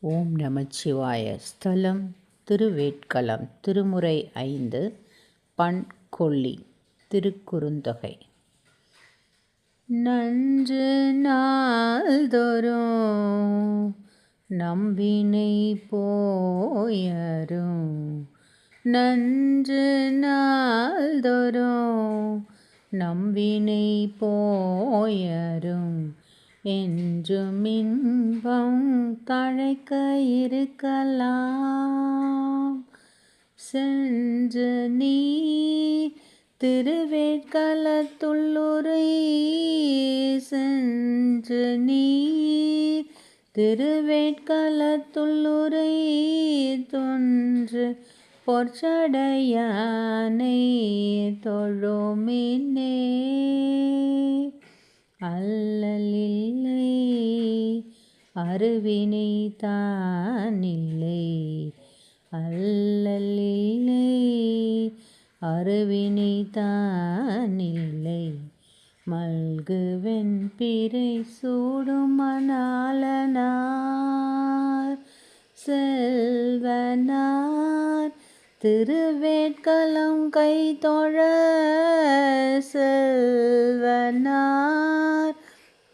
ஓம் நமச்சிவாய. ஸ்தலம் திருவேட்களம் திருமுறை ஐந்து. பண் கொல்லி திருக்குறுந்தொகை. நன்று நாள்தோறும் நம்பினை போயரும். நன்று நாள்தோறும் நம்பினை போயரும். என்றும் இன்பம் தழைக்க இருக்கலாம். சென்று நீ திருவேட்களத்துள்ளுரை சென்று நீ திருவேட்களத்துள்ளுரை தொன்று பொற்சடையானை தொழுமினே அல்லல் இல்லை அருவினை தான் இல்லை அல்லல் இல்லை அருவினை தான் இல்லை மல்குவென் பிறை சூடும் மணாலனார் செல்வனார். திருவேட்கலம் கை தொழ செல்வனார்.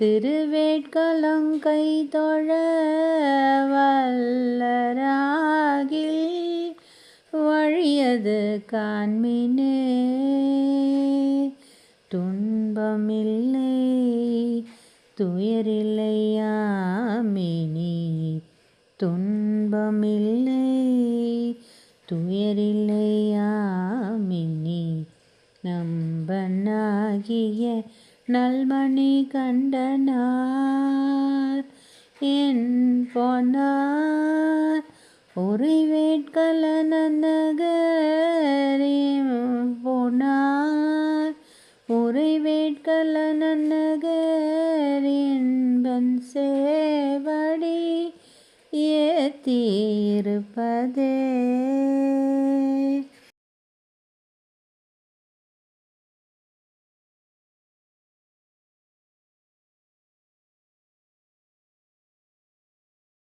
திருவேட்கலங்கை தொழ வல்லராகில் வழியது காண்மினே. துன்பமில்லை துயரில்லையாமினி துன்பமில்லை துயரில்லையாமினி நம்பனாகிய நல்மணி கண்டனார். என் போனார் உரை வேட்கல போனார் உரை வேட்கல நன்னகரின்பன் சேவடி ஏத்தியிருப்பதே.